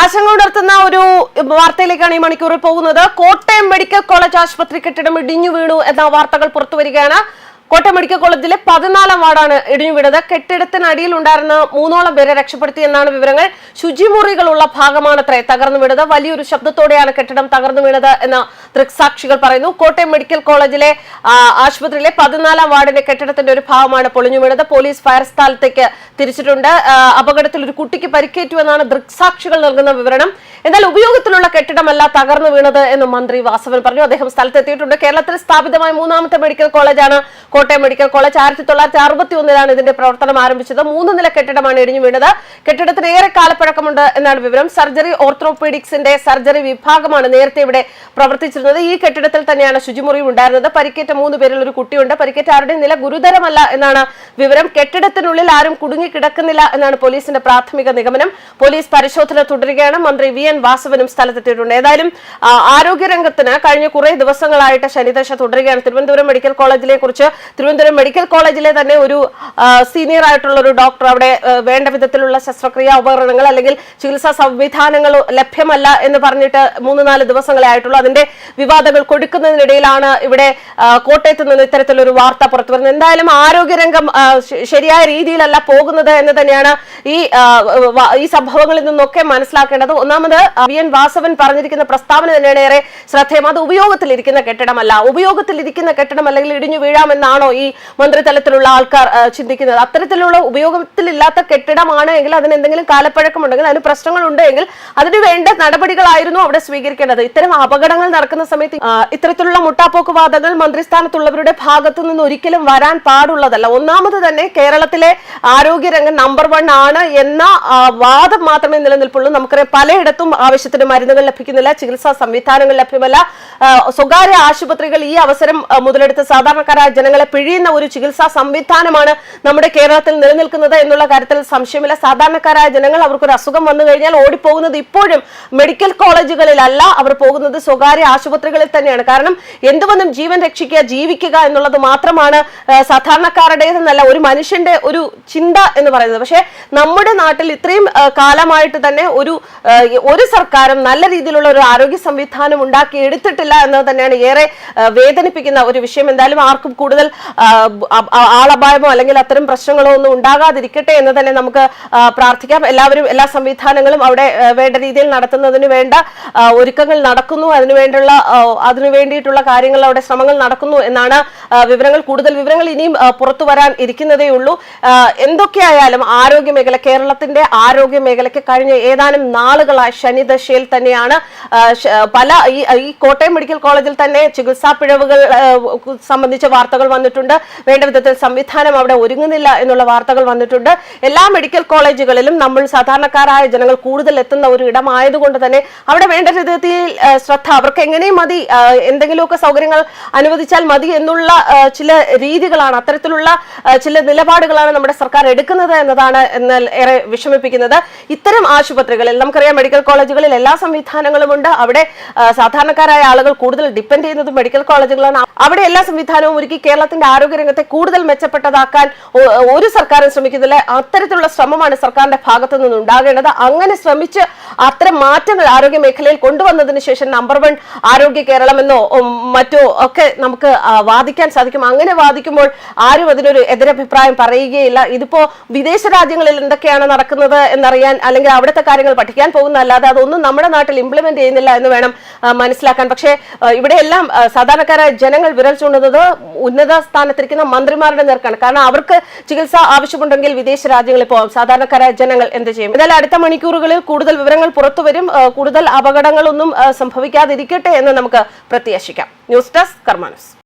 ആശങ്ക ഉണർത്തുന്ന ഒരു വാർത്തയിലേക്കാണ് ഈ മണിക്കൂറിൽ പോകുന്നത്. കോട്ടയം മെഡിക്കൽ കോളേജ് ആശുപത്രി കെട്ടിടം ഇടിഞ്ഞു വീണു എന്ന വാർത്തകൾ പുറത്തുവരികയാണ് കോട്ടയം മെഡിക്കൽ കോളേജിലെ പതിനാലാം വാർഡാണ് ഇടിഞ്ഞു വീണത്. കെട്ടിടത്തിനടിയിൽ ഉണ്ടായിരുന്ന മൂന്നോളം പേരെ രക്ഷപ്പെടുത്തി എന്നാണ് വിവരങ്ങൾ. ശുചിമുറികളുള്ള ഭാഗമാണത്രേ തകർന്നു വീണത്. വലിയൊരു ശബ്ദത്തോടെയാണ് കെട്ടിടം തകർന്നു വീണത് എന്ന് ദൃക്സാക്ഷികൾ പറയുന്നു. കോട്ടയം മെഡിക്കൽ കോളേജിലെ ആശുപത്രിയിലെ പതിനാലാം വാർഡിന്റെ കെട്ടിടത്തിന്റെ ഒരു ഭാഗമാണ് പൊളിഞ്ഞു വീണത്. പോലീസ് ഫയർ സ്ഥലത്തേക്ക് തിരിച്ചിട്ടുണ്ട്. അപകടത്തിൽ ഒരു കുട്ടിക്ക് പരിക്കേറ്റു എന്നാണ് ദൃക്സാക്ഷികൾ നൽകുന്ന വിവരണം. എന്നാൽ ഉപയോഗത്തിലുള്ള കെട്ടിടമല്ല തകർന്നു വീണത് എന്ന് മന്ത്രി വാസവൻ പറഞ്ഞു. അദ്ദേഹം സ്ഥലത്തെത്തിയിട്ടുണ്ട്. കേരളത്തിൽ സ്ഥാപിതമായ മൂന്നാമത്തെ മെഡിക്കൽ കോളേജാണ് കോട്ടയം മെഡിക്കൽ കോളേജ് ആയിരത്തി തൊള്ളായിരത്തി അറുപത്തി ഒന്നിലാണ് ഇതിന്റെ പ്രവർത്തനം ആരംഭിച്ചത്. മൂന്ന് നില കെട്ടിടമാണ് ഇടിഞ്ഞു വീണത്. കെട്ടിടത്തിന് ഏറെ കാലപ്പഴക്കമുണ്ട് എന്നാണ് വിവരം. സർജറി ഓർത്തോപീഡിക്സിന്റെ സർജറി വിഭാഗമാണ് നേരത്തെ ഇവിടെ പ്രവർത്തിച്ചിരുന്നത്. ഈ കെട്ടിടത്തിൽ തന്നെയാണ് ശുചിമുറിയും ഉണ്ടായിരുന്നത്. പരിക്കേറ്റ മൂന്ന് പേരിൽ ഒരു കുട്ടിയുണ്ട്. പരിക്കേറ്റ ആരുടെയും നില ഗുരുതരമല്ല എന്നാണ് വിവരം. കെട്ടിടത്തിനുള്ളിൽ ആരും കുടുങ്ങി കിടക്കുന്നില്ല എന്നാണ് പോലീസിന്റെ പ്രാഥമിക നിഗമനം. പോലീസ് പരിശോധന തുടരുകയാണ്. മന്ത്രി വി എൻ വാസവനും സ്ഥലത്തെത്തിയിട്ടുണ്ട്. ഏതായാലും ആരോഗ്യരംഗത്തിന് കഴിഞ്ഞ കുറെ ദിവസങ്ങളായിട്ട് ശനിദശ തുടരുകയാണ്. തിരുവനന്തപുരം മെഡിക്കൽ കോളേജിലെ കുറിച്ച് തിരുവനന്തപുരം മെഡിക്കൽ കോളേജിലെ തന്നെ ഒരു സീനിയർ ആയിട്ടുള്ള ഒരു ഡോക്ടർ അവിടെ വേണ്ട വിധത്തിലുള്ള ശസ്ത്രക്രിയാ ഉപകരണങ്ങൾ അല്ലെങ്കിൽ ചികിത്സാ സംവിധാനങ്ങൾ ലഭ്യമല്ല എന്ന് പറഞ്ഞിട്ട് മൂന്ന് നാല് ദിവസങ്ങളെ ആയിട്ടുള്ളൂ. അതിന്റെ വിവാദങ്ങൾ കൊടുക്കുന്നതിനിടയിലാണ് ഇവിടെ കോട്ടയത്ത് നിന്ന് ഇത്തരത്തിലൊരു വാർത്ത പുറത്തു വരുന്നത് എന്തായാലും ആരോഗ്യരംഗം ശരിയായ രീതിയിലല്ല പോകുന്നത് എന്ന് തന്നെയാണ് ഈ ഈ സംഭവങ്ങളിൽ നിന്നൊക്കെ മനസ്സിലാക്കേണ്ടത്. ഒന്നാമത് വി. എൻ. വാസവൻ പറഞ്ഞിരിക്കുന്ന പ്രസ്താവന തന്നെയാണ് ഏറെ ശ്രദ്ധേയം. അത് ഉപയോഗത്തിലിരിക്കുന്ന കെട്ടിടമല്ല. ഉപയോഗത്തിലിരിക്കുന്ന കെട്ടിടം അല്ലെങ്കിൽ ഇടിഞ്ഞു വീഴാമെന്നാണോ ഈ മന്ത്രിതലത്തിലുള്ള ആൾക്കാർ ചിന്തിക്കുന്നത്? അത്തരത്തിലുള്ള ഉപയോഗത്തിലില്ലാത്ത കെട്ടിടമാണ് എങ്കിൽ അതിന് എന്തെങ്കിലും കാലപ്പഴക്കമുണ്ടെങ്കിൽ അതിന് പ്രശ്നങ്ങൾ ഉണ്ടെങ്കിൽ അതിന് വേണ്ട നടപടികളായിരുന്നു അവിടെ സ്വീകരിക്കേണ്ടത്. ഇത്തരം അപകടങ്ങൾ നടക്കുന്ന സമയത്ത് ഇത്തരത്തിലുള്ള മുട്ടാപ്പോക്ക് വാദങ്ങൾ മന്ത്രിസ്ഥാനത്തുള്ളവരുടെ ഭാഗത്തു നിന്ന് ഒരിക്കലും വരാൻ പാടുള്ളതല്ല. ഒന്നാമത് തന്നെ കേരളത്തിലെ ആരോഗ്യരംഗം നമ്പർ വൺ ആണ് എന്ന വാദം മാത്രമേ നിലനിൽപ്പുള്ളൂ. നമുക്കറിയാം പലയിടത്തും ആവശ്യത്തിന് മരുന്നുകൾ ലഭിക്കുന്നില്ല ചികിത്സാ സംവിധാനങ്ങൾ ലഭ്യമല്ല. സ്വകാര്യ ആശുപത്രികൾ ഈ അവസരം മുതലെടുത്ത് സാധാരണക്കാരായ ജനങ്ങളെ പിഴിയുന്ന ഒരു ചികിത്സാ സംവിധാനമാണ് നമ്മുടെ കേരളത്തിൽ നിലനിൽക്കുന്നത് എന്നുള്ള കാര്യത്തിൽ സംശയമില്ല. സാധാരണക്കാരായ ജനങ്ങൾ അവർക്കൊരു അസുഖം വന്നു കഴിഞ്ഞാൽ ഓടിപ്പോകുന്നത് ഇപ്പോഴും മെഡിക്കൽ കോളേജുകളിലല്ല അവർ പോകുന്നത് സ്വകാര്യ ആശുപത്രികളിൽ തന്നെയാണ്. കാരണം എന്തുവന്നും ജീവൻ രക്ഷിക്കുക ജീവിക്കുക എന്നുള്ളത് മാത്രമാണ് സാധാരണക്കാരുടേതെന്നല്ല ഒരു മനുഷ്യന്റെ ഒരു ചിന്ത എന്ന് പറയുന്നത്. പക്ഷേ നമ്മുടെ നാട്ടിൽ ഇത്രയും കാലമായിട്ട് തന്നെ ഒരു ഒരു സർക്കാരും നല്ല രീതിയിലുള്ള ഒരു ആരോഗ്യ സംവിധാനം ഉണ്ടാക്കി എടുത്തിട്ടില്ല എന്നത് തന്നെയാണ് ഏറെ വേദനിപ്പിക്കുന്ന ഒരു വിഷയം. എന്തായാലും ആർക്കും കൂടുതൽ ആളപായമോ അല്ലെങ്കിൽ അത്തരം പ്രശ്നങ്ങളോ ഒന്നും ഉണ്ടാകാതിരിക്കട്ടെ എന്ന് തന്നെ നമുക്ക് പ്രാർത്ഥിക്കാം. എല്ലാവരും എല്ലാ സംവിധാനങ്ങളും അവിടെ വേണ്ട രീതിയിൽ നടത്തുന്നതിന് വേണ്ട ഒരുക്കങ്ങൾ നടക്കുന്നു. അതിനു വേണ്ടിയുള്ള അതിനു വേണ്ടിയിട്ടുള്ള കാര്യങ്ങൾ അവിടെ ശ്രമങ്ങൾ നടക്കുന്നു എന്നാണ് വിവരങ്ങൾ. കൂടുതൽ വിവരങ്ങൾ ഇനിയും പുറത്തു വരാൻ ഇരിക്കുന്നതേ ഉള്ളൂ. എന്തൊക്കെയായാലും ആരോഗ്യ മേഖല കേരളത്തിന്റെ ആരോഗ്യ മേഖലയ്ക്ക് കഴിഞ്ഞ ഏതാനും നാളുകളായി ശനിദശയിൽ തന്നെയാണ് പല ഈ കോട്ടയം മെഡിക്കൽ കോളേജിൽ തന്നെ ചികിത്സാ പിഴവുകൾ സംബന്ധിച്ച വാർത്തകൾ വന്നിട്ടുണ്ട്. വേണ്ട വിധത്തിൽ സംവിധാനം അവിടെ ഒരുങ്ങുന്നില്ല എന്നുള്ള വാർത്തകൾ വന്നിട്ടുണ്ട്. എല്ലാ മെഡിക്കൽ കോളേജുകളിലും നമ്മൾ സാധാരണക്കാരായ ജനങ്ങൾ കൂടുതൽ എത്തുന്ന ഒരു ഇടമായതുകൊണ്ട് തന്നെ അവിടെ വേണ്ട രീതിയിൽ ശ്രദ്ധ അവർക്ക് എങ്ങനെയും മതി. എന്തെങ്കിലുമൊക്കെ സൗകര്യങ്ങൾ അനുവദിച്ചാൽ മതി എന്നുള്ള ചില രീതികളാണ് അത്തരത്തിലുള്ള ചില നിലപാടുകളാണ് നമ്മുടെ സർക്കാർ എടുക്കുന്നത് എന്നതാണ് എന്നാൽ ഏറെ വിഷമിപ്പിക്കുന്നത്. ഇത്തരം ആശുപത്രികളിൽ നമുക്കറിയാം മെഡിക്കൽ കോളേജുകളിൽ എല്ലാ സംവിധാനങ്ങളും ഉണ്ട്. അവിടെ സാധാരണക്കാരായ ആളുകൾ കൂടുതൽ ഡിപ്പെൻഡ് ചെയ്യുന്നത് മെഡിക്കൽ കോളേജുകളാണ്. അവിടെ എല്ലാ സംവിധാനവും ഒരുക്കി കേരളത്തിന്റെ ആരോഗ്യരംഗത്തെ കൂടുതൽ മെച്ചപ്പെട്ടതാക്കാൻ ഒരു സർക്കാരും ശ്രമിക്കുന്നില്ല. അത്തരത്തിലുള്ള ശ്രമമാണ് സർക്കാരിന്റെ ഭാഗത്തു നിന്ന് ഉണ്ടാകേണ്ടത്. അങ്ങനെ ശ്രമിച്ച് അത്തരം മാറ്റങ്ങൾ ആരോഗ്യ മേഖലയിൽ കൊണ്ടുവന്നതിന് ശേഷം നമ്പർ വൺ ആരോഗ്യ കേരളമെന്നോ ഉം, മറ്റോ ഒക്കെ നമുക്ക് വാദിക്കാൻ സാധിക്കും. അങ്ങനെ വാദിക്കുമ്പോൾ ആരും അതിനൊരു എതിരഭിപ്രായം പറയുകയില്ല. ഇതിപ്പോ വിദേശ രാജ്യങ്ങളിൽ എന്തൊക്കെയാണ് നടക്കുന്നത് എന്നറിയാൻ അല്ലെങ്കിൽ അവിടുത്തെ കാര്യങ്ങൾ പഠിക്കാൻ പോകുന്ന അല്ലാതെ അതൊന്നും നമ്മുടെ നാട്ടിൽ ഇംപ്ലിമെന്റ് ചെയ്യുന്നില്ല എന്ന് വേണം മനസ്സിലാക്കാൻ. പക്ഷേ ഇവിടെയെല്ലാം സാധാരണക്കാരായ ജനങ്ങൾ വിരൽ ചൂണ്ടുന്നത് ഉന്നത സ്ഥാനത്തിരിക്കുന്ന മന്ത്രിമാരുടെ നേർക്കാണ്. കാരണം അവർക്ക് ചികിത്സ ആവശ്യമുണ്ടെങ്കിൽ വിദേശ രാജ്യങ്ങളിൽ പോകാം സാധാരണക്കാരായ ജനങ്ങൾ എന്ത് ചെയ്യും? എന്നാൽ അടുത്ത മണിക്കൂറുകളിൽ കൂടുതൽ വിവരങ്ങൾ പുറത്തുവരും കൂടുതൽ അപകടങ്ങളൊന്നും സംഭവിക്കാതിരിക്കട്ടെ എന്ന് നമുക്ക് പ്രത്യാശിക്കാം. News desk കർമാനസ്